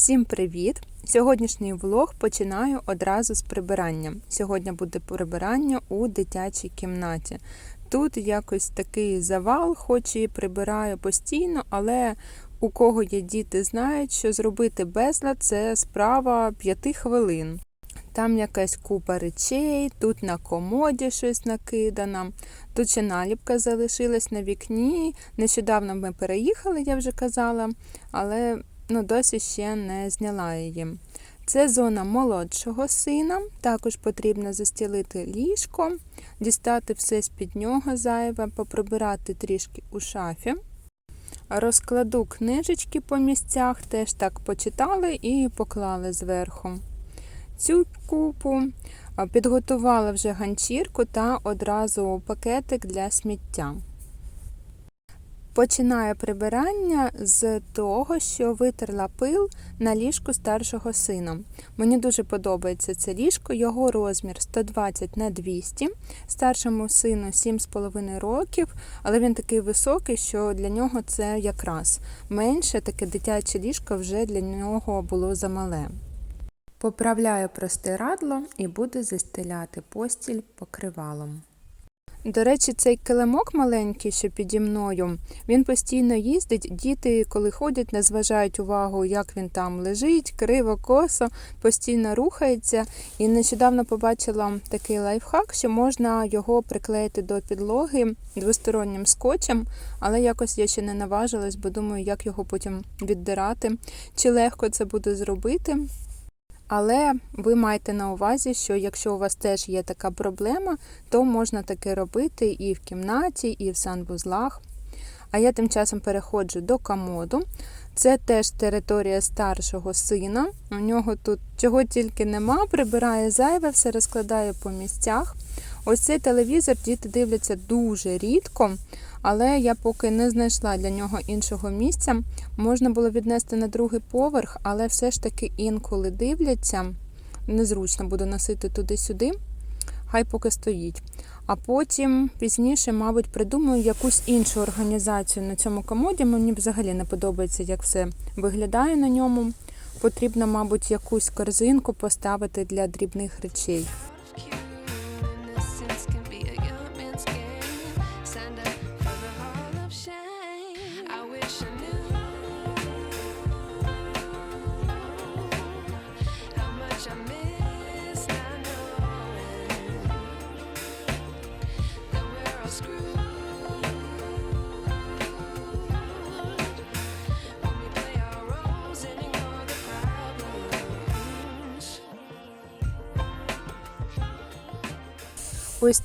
Всім привіт! Сьогоднішній влог починаю одразу з прибирання. Сьогодні буде прибирання у дитячій кімнаті. Тут якось такий завал, хоч і прибираю постійно, але у кого є діти, знають, що зробити безлад це справа п'яти хвилин. Там якась купа речей, тут на комоді щось накидано, тут ще наліпка залишилась на вікні. Нещодавно ми переїхали, я вже казала, але ну, досі ще не зняла її. Це зона молодшого сина. Також потрібно застілити ліжко, дістати все з-під нього зайве, поприбирати трішки у шафі. Розкладу книжечки по місцях, теж так почитали і поклали зверху. Цю купу підготувала вже ганчірку та одразу пакетик для сміття. Починаю прибирання з того, що витерла пил на ліжку старшого сина. Мені дуже подобається це ліжко, його розмір 120 на 200, старшому сину 7,5 років, але він такий високий, що для нього це якраз менше, таке дитяче ліжко вже для нього було замале. Поправляю простирадло і буду застеляти постіль покривалом. До речі, цей килимок маленький, що піді мною, він постійно їздить. Діти, коли ходять, не зважають увагу, як він там лежить, криво, косо, постійно рухається. І нещодавно побачила такий лайфхак, що можна його приклеїти до підлоги двостороннім скотчем, але якось я ще не наважилась, бо думаю, як його потім віддирати, чи легко це буде зробити. Але ви маєте на увазі, що якщо у вас теж є така проблема, то можна таке робити і в кімнаті, і в санвузлах. А я тим часом переходжу до комоду. Це теж територія старшого сина. У нього тут чого тільки нема, прибирає зайве, все розкладає по місцях. Ось цей телевізор діти дивляться дуже рідко, але я поки не знайшла для нього іншого місця. Можна було віднести на другий поверх, але все ж таки інколи дивляться. Незручно буду носити туди-сюди, хай поки стоїть. А потім пізніше, мабуть, придумаю якусь іншу організацію на цьому комоді. Мені взагалі не подобається, як все виглядає на ньому. Потрібно, мабуть, якусь корзинку поставити для дрібних речей.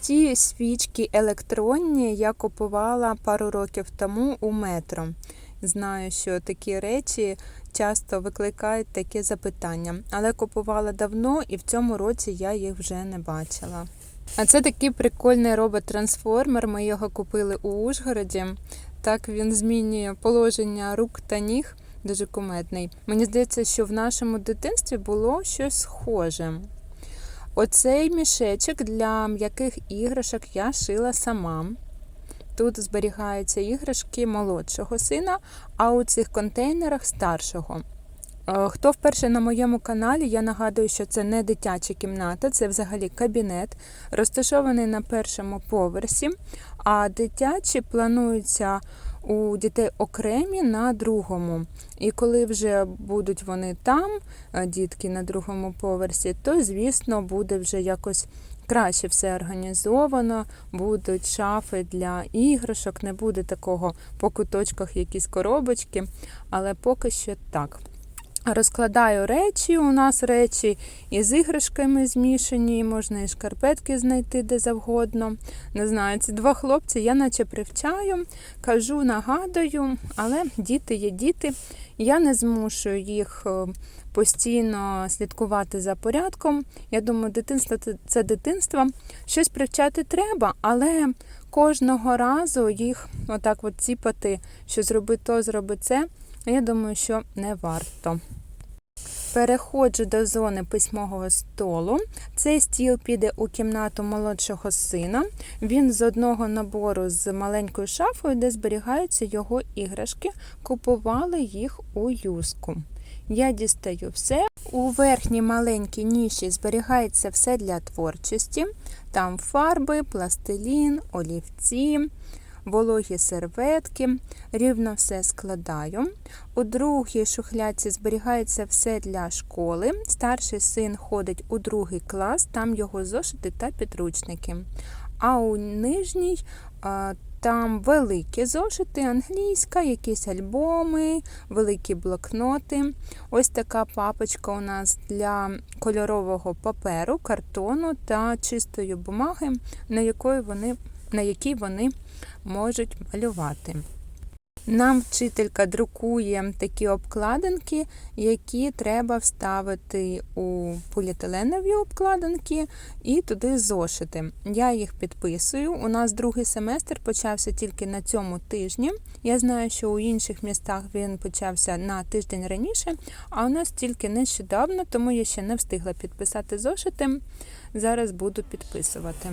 Ці свічки електронні я купувала пару років тому у метро. Знаю, що такі речі часто викликають таке запитання, але купувала давно і в цьому році я їх вже не бачила. А це такий прикольний робот-трансформер. Ми його купили у Ужгороді. Так він змінює положення рук та ніг. Дуже кумедний. Мені здається, що в нашому дитинстві було щось схоже. Оцей мішечок для м'яких іграшок я шила сама. Тут зберігаються іграшки молодшого сина, а у цих контейнерах старшого. Е, Хто вперше на моєму каналі, я нагадую, що це не дитяча кімната, це взагалі кабінет, розташований на першому поверсі, а дитячі плануються у дітей окремі на другому. І коли вже будуть вони там, е, дітки на другому поверсі, то, звісно, буде вже якось краще все організовано, будуть шафи для іграшок, не буде такого по куточках якісь коробочки, але поки що так. Розкладаю речі. У нас речі із іграшками змішані, можна і шкарпетки знайти де завгодно. Не знаю, ці два хлопці я наче привчаю, кажу, нагадую, але діти є діти. Я не змушую їх е, постійно слідкувати за порядком. Я думаю, дитинство це- дитинство. Щось привчати треба, але кожного разу їх отак от ціпати, що зроби то, зроби це. Я думаю, що не варто. Переходжу до зони письмового столу. Цей стіл піде у кімнату молодшого сина. Він з одного набору з маленькою шафою, де зберігаються його іграшки. Купували їх у юску. Я дістаю все. У верхній маленькій ніші зберігається все для творчості. Там фарби, пластилін, олівці, вологі серветки. Рівно все складаю. У другій шухляці зберігається все для школи. Старший син ходить у другий клас, там його зошити та підручники. А у нижній там великі зошити, англійська, якісь альбоми, великі блокноти. Ось така папочка у нас для кольорового паперу, картону та чистої бумаги, на якої вони, на якій вони можуть малювати. Нам вчителька друкує такі обкладинки, які треба вставити у поліетиленові обкладинки і туди зошити. Я їх підписую. У нас другий семестр почався тільки на цьому тижні. Я знаю, що у інших містах він почався на тиждень раніше, а у нас тільки нещодавно, тому я ще не встигла підписати зошити. Зараз буду підписувати.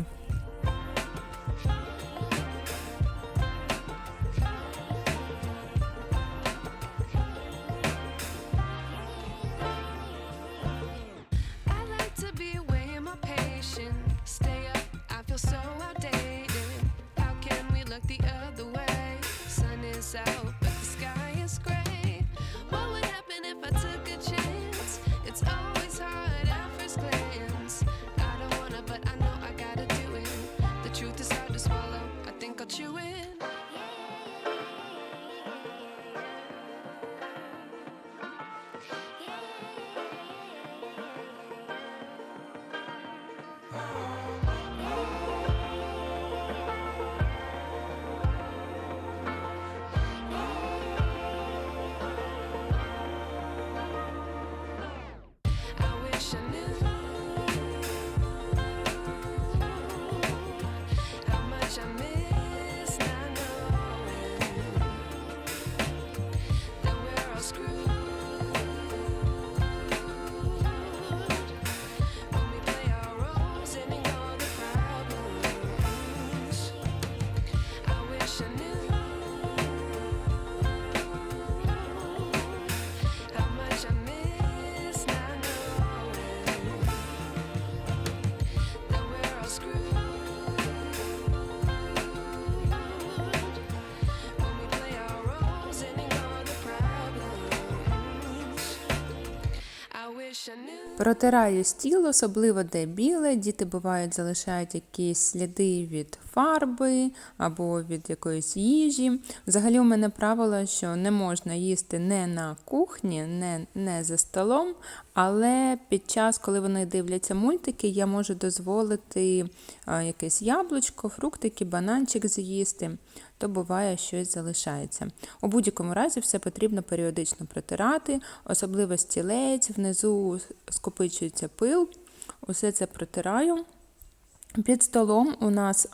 Протираю стіл, особливо де біле. Діти бувають залишають якісь сліди від фарби або від якоїсь їжі. Взагалі, у мене правило, що не можна їсти не на кухні, не, не за столом, але під час, коли вони дивляться мультики, я можу дозволити якесь яблучко, фруктики, бананчик з'їсти, то буває щось залишається. У будь-якому разі все потрібно періодично протирати, особливо стілець, внизу скопичується пил, усе це протираю. Під столом у нас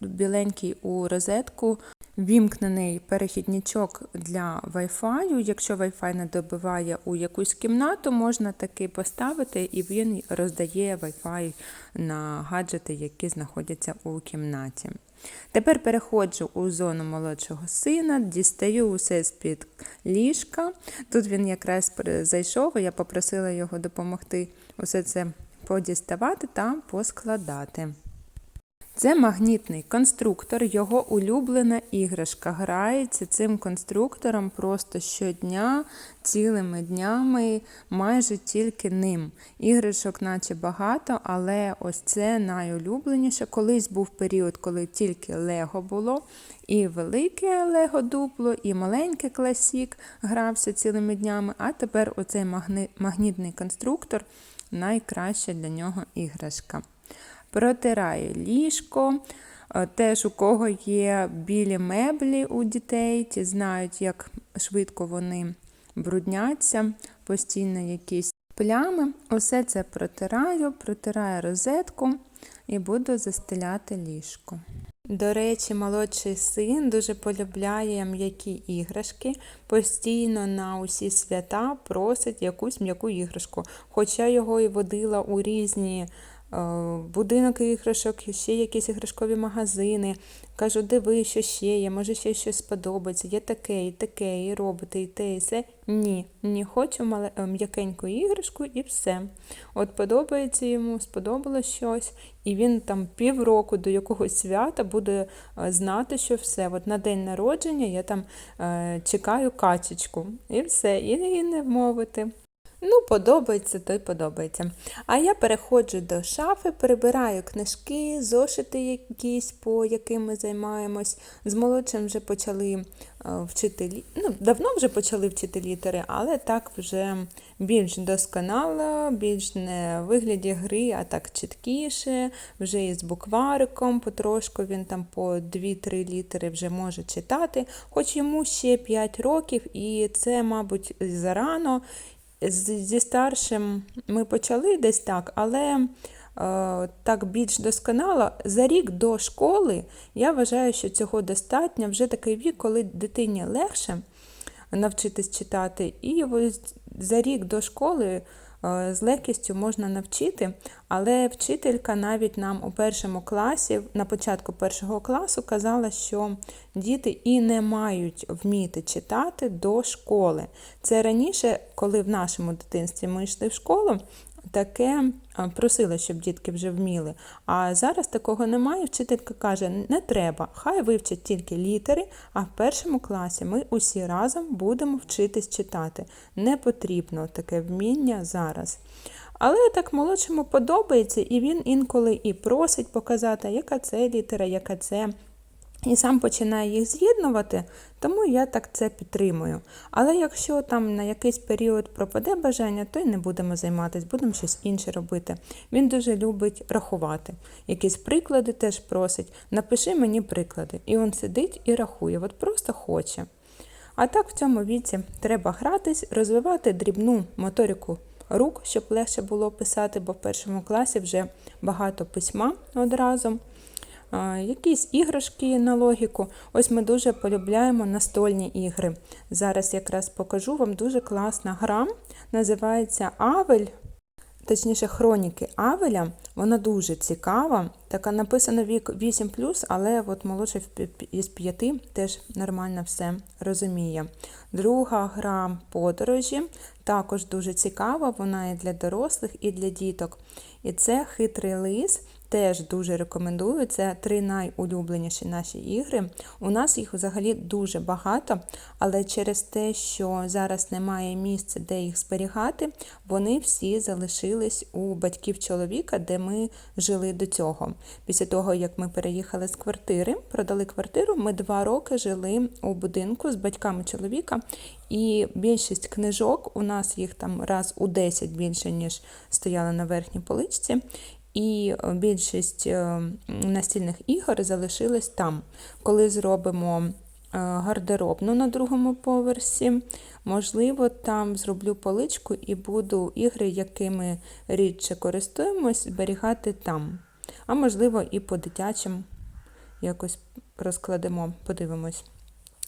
біленький у розетку вімкнений перехідничок для Wi-Fi. Якщо Wi-Fi не добиває у якусь кімнату, можна таки поставити, і він роздає Wi-Fi на гаджети, які знаходяться у кімнаті. Тепер переходжу у зону молодшого сина, дістаю усе з-під ліжка. Тут він якраз зайшов, і я попросила його допомогти усе це подіставати та поскладати. Це магнітний конструктор, його улюблена іграшка. Грається цим конструктором просто щодня, цілими днями, майже тільки ним. Іграшок, наче багато, але ось це найулюбленіше. Колись був період, коли тільки Лего було, і велике Лего дупло, і маленьке класік грався цілими днями. А тепер оцей магнітний конструктор найкраща для нього іграшка. Протираю ліжко. Е, Теж у кого є білі меблі у дітей, ті знають, як швидко вони брудняться, постійно якісь плями. Усе це протираю, протираю розетку і буду застеляти ліжко. До речі, молодший син дуже полюбляє м'які іграшки, постійно на усі свята просить якусь м'яку іграшку. Хоча його і водила у різні будинок іграшок, ще якісь іграшкові магазини. Кажу, диви, що ще є, може ще щось сподобається, є таке, і таке, і роботи, і те, і все. Ні, ні, хочу мале- е, м'якеньку іграшку і все. От подобається йому, сподобалось щось, і він там півроку до якогось свята буде е, знати, що все. От на день народження я там е, чекаю качечку, і все, і, і не вмовити. Ну, подобається, то й подобається. А я переходжу до шафи, перебираю книжки, зошити якісь, по яким ми займаємось. З молодшим вже почали е, вчити, ну, давно вже почали вчити літери, але так вже більш досконало, більш не в вигляді гри, а так чіткіше, вже із буквариком, потрошку він там по 2-3 літери вже може читати, хоч йому ще 5 років, і це, мабуть, зарано. Зі старшим ми почали десь так, але е, так більш досконало. За рік до школи я вважаю, що цього достатньо. Вже такий вік, коли дитині легше навчитись читати, і за рік до школи з легкістю можна навчити, але вчителька навіть нам у першому класі, на початку першого класу, казала, що діти і не мають вміти читати до школи. Це раніше, коли в нашому дитинстві ми йшли в школу, таке просила, щоб дітки вже вміли. А зараз такого немає. Вчителька каже, не треба, хай вивчать тільки літери, а в першому класі ми усі разом будемо вчитись читати. Не потрібно таке вміння зараз. Але так молодшому подобається, і він інколи і просить показати, яка це літера, яка це. І сам починає їх з'єднувати, тому я так це підтримую. Але якщо там на якийсь період пропаде бажання, то й не будемо займатися, будемо щось інше робити. Він дуже любить рахувати. Якісь приклади теж просить. Напиши мені приклади. І він сидить і рахує, от просто хоче. А так в цьому віці треба гратись, розвивати дрібну моторику рук, щоб легше було писати, бо в першому класі вже багато письма одразу. Якісь іграшки на логіку. Ось ми дуже полюбляємо настольні ігри. Зараз якраз покажу вам дуже класна гра. Називається Авель. Точніше, хроніки Авеля, вона дуже цікава. Така написана вік 8, але от молодший із 5 теж нормально все розуміє. Друга гра подорожі також дуже цікава, вона і для дорослих, і для діток. І це хитрий лис. Теж дуже рекомендую. Це три найулюбленіші наші ігри. У нас їх взагалі дуже багато, але через те, що зараз немає місця, де їх зберігати, вони всі залишились у батьків чоловіка, де ми жили до цього. Після того, як ми переїхали з квартири, продали квартиру, ми два роки жили у будинку з батьками чоловіка, і більшість книжок у нас їх там раз у 10 більше, ніж стояли на верхній поличці. І е, більшість е, настільних ігор залишилась там. Коли зробимо е, гардеробну на другому поверсі, можливо, там зроблю поличку і буду ігри, якими рідше користуємось, зберігати там. А можливо, і по дитячим якось розкладемо, подивимось.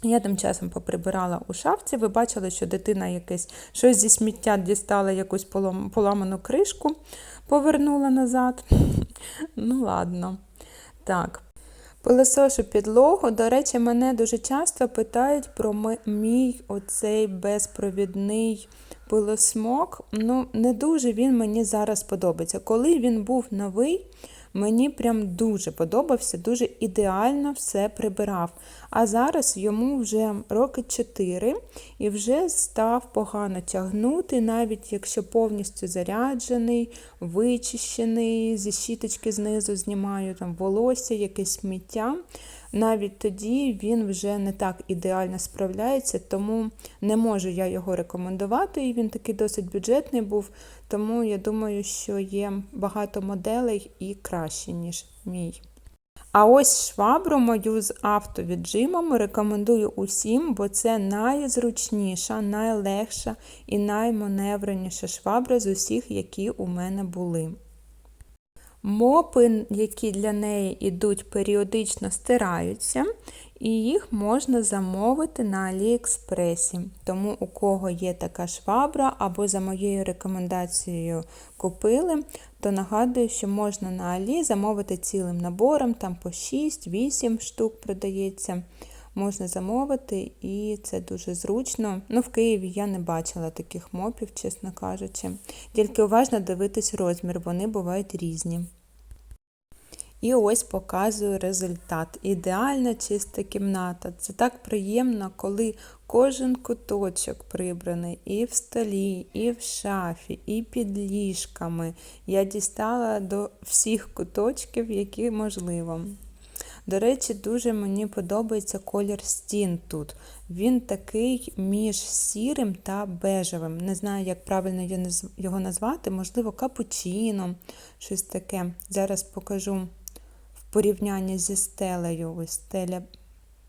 Я тим часом поприбирала у шафці. Ви бачили, що дитина якесь щось зі сміття дістала якусь поламану кришку, повернула назад. Ну, ладно. Так. Пилосошу підлогу. До речі, мене дуже часто питають про мій оцей безпровідний пилосмок. Ну, не дуже він мені зараз подобається. Коли він був новий, мені прям дуже подобався, дуже ідеально все прибирав. А зараз йому вже роки 4 і вже став погано тягнути, навіть якщо повністю заряджений, вичищений, зі щіточки знизу знімаю там волосся, якесь сміття. Навіть тоді він вже не так ідеально справляється, тому не можу я його рекомендувати. І він такий досить бюджетний був, тому я думаю, що є багато моделей і краще, ніж мій. А ось швабру мою з автовіджимом рекомендую усім, бо це найзручніша, найлегша і найманевреніша швабра з усіх, які у мене були. Мопи, які для неї йдуть, періодично стираються, І їх можна замовити на Аліекспресі. Тому у кого є така швабра або за моєю рекомендацією купили, то нагадую, що можна на Алі замовити цілим набором, там по 6-8 штук продається. Можна замовити, і це дуже зручно. Ну, в Києві я не бачила таких мопів, чесно кажучи. Тільки уважно дивитись розмір, вони бувають різні. І ось показую результат. Ідеальна чиста кімната. Це так приємно, коли кожен куточок прибраний і в столі, і в шафі, і під ліжками. Я дістала до всіх куточків, які можливо. До речі, дуже мені подобається колір стін тут. Він такий між сірим та бежевим. Не знаю, як правильно його назвати, можливо, капучино, щось таке. Зараз покажу порівнянні зі стелею. Ось стеля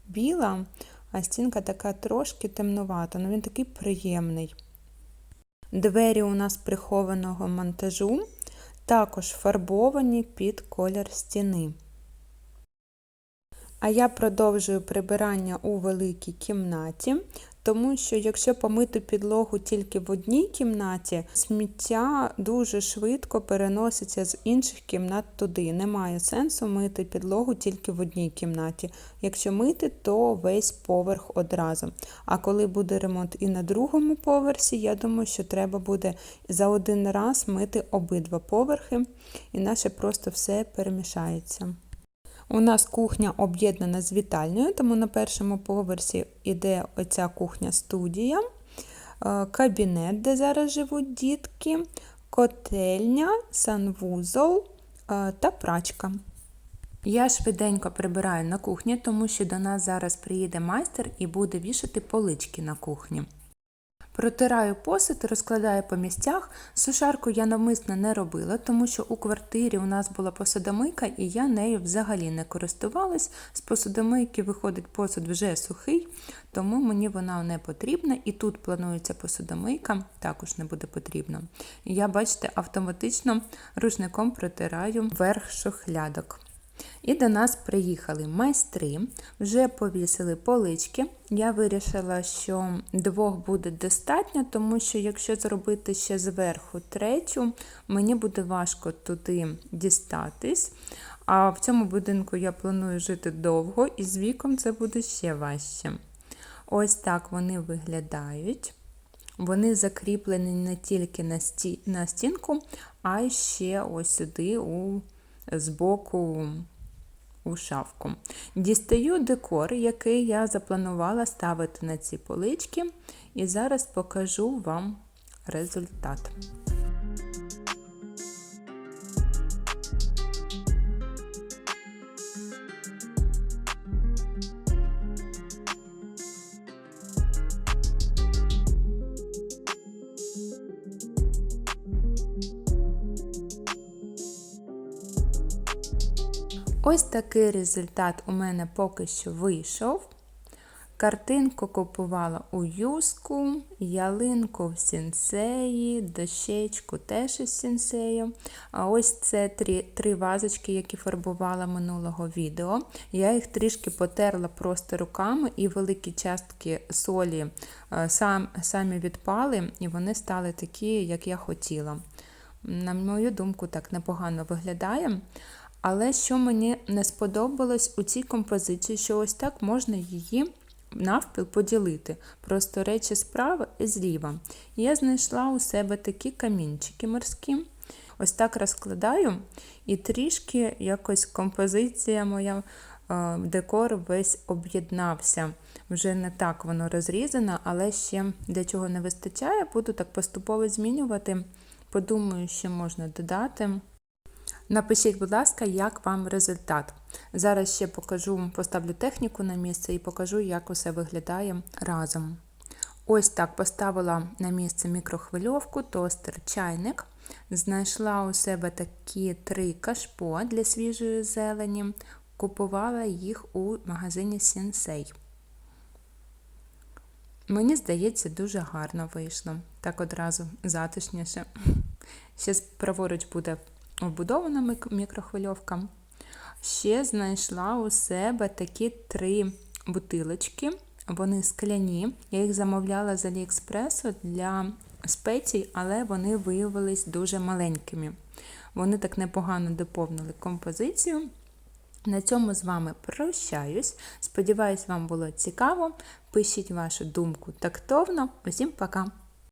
біла, а стінка така трошки темнувата, але він такий приємний. Двері у нас прихованого монтажу, також фарбовані під колір стіни. А я продовжую прибирання у великій кімнаті, тому що якщо помити підлогу тільки в одній кімнаті, сміття дуже швидко переноситься з інших кімнат туди. Немає сенсу мити підлогу тільки в одній кімнаті. Якщо мити, то весь поверх одразу. А коли буде ремонт і на другому поверсі, я думаю, що треба буде за один раз мити обидва поверхи, інакше просто все перемішається. У нас кухня об'єднана з вітальнею, тому на першому поверсі йде оця кухня-студія, е, кабінет, де зараз живуть дітки, котельня, санвузол е, та прачка. Я швиденько прибираю на кухні, тому що до нас зараз приїде майстер і буде вішати полички на кухні. Протираю посуд, розкладаю по місцях. Сушарку я навмисно не робила, тому що у квартирі у нас була посудомийка, і я нею взагалі не користувалась. З посудомийки виходить посуд вже сухий, тому мені вона не потрібна. І тут планується посудомийка, також не буде потрібна. Я, бачите, автоматично рушником протираю верх шухлядок. І до нас приїхали майстри, вже повісили полички. Я вирішила, що двох буде достатньо, тому що якщо зробити ще зверху третю, мені буде важко туди дістатись. А в цьому будинку я планую жити довго, і з віком це буде ще важче. Ось так вони виглядають. Вони закріплені не тільки на, стінку, а ще ось сюди у збоку у шафку. Дістаю декор, який я запланувала ставити на ці полички, і зараз покажу вам результат. Ось такий результат у мене поки що вийшов. Картинку купувала у юску, ялинку в сінсеї, дощечку теж із сінсею. А ось це три, три вазочки, які фарбувала минулого відео. Я їх трішки потерла просто руками, і великі частки солі сам, самі відпали, і вони стали такі, як я хотіла. На мою думку, так непогано виглядає. Але що мені не сподобалось у цій композиції, що ось так можна її навпіл поділити. Просто речі справа і зліва. Я знайшла у себе такі камінчики морські. Ось так розкладаю, і трішки якось композиція моя, е, декор весь об'єднався. Вже не так воно розрізано, але ще для чого не вистачає, буду так поступово змінювати. Подумаю, що можна додати. Напишіть, будь ласка, як вам результат. Зараз ще покажу, поставлю техніку на місце і покажу, як усе виглядає разом. Ось так поставила на місце мікрохвильовку, тостер, чайник. Знайшла у себе такі три кашпо для свіжої зелені. Купувала їх у магазині Сінсей. Мені здається, дуже гарно вийшло. Так одразу затишніше. Ще праворуч буде вбудована мікрохвильовка. Ще знайшла у себе такі три бутилочки. Вони скляні. Я їх замовляла з Аліекспресу для спецій, але вони виявились дуже маленькими. Вони так непогано доповнили композицію. На цьому з вами прощаюсь. Сподіваюсь, вам було цікаво. Пишіть вашу думку тактовно. Усім пока!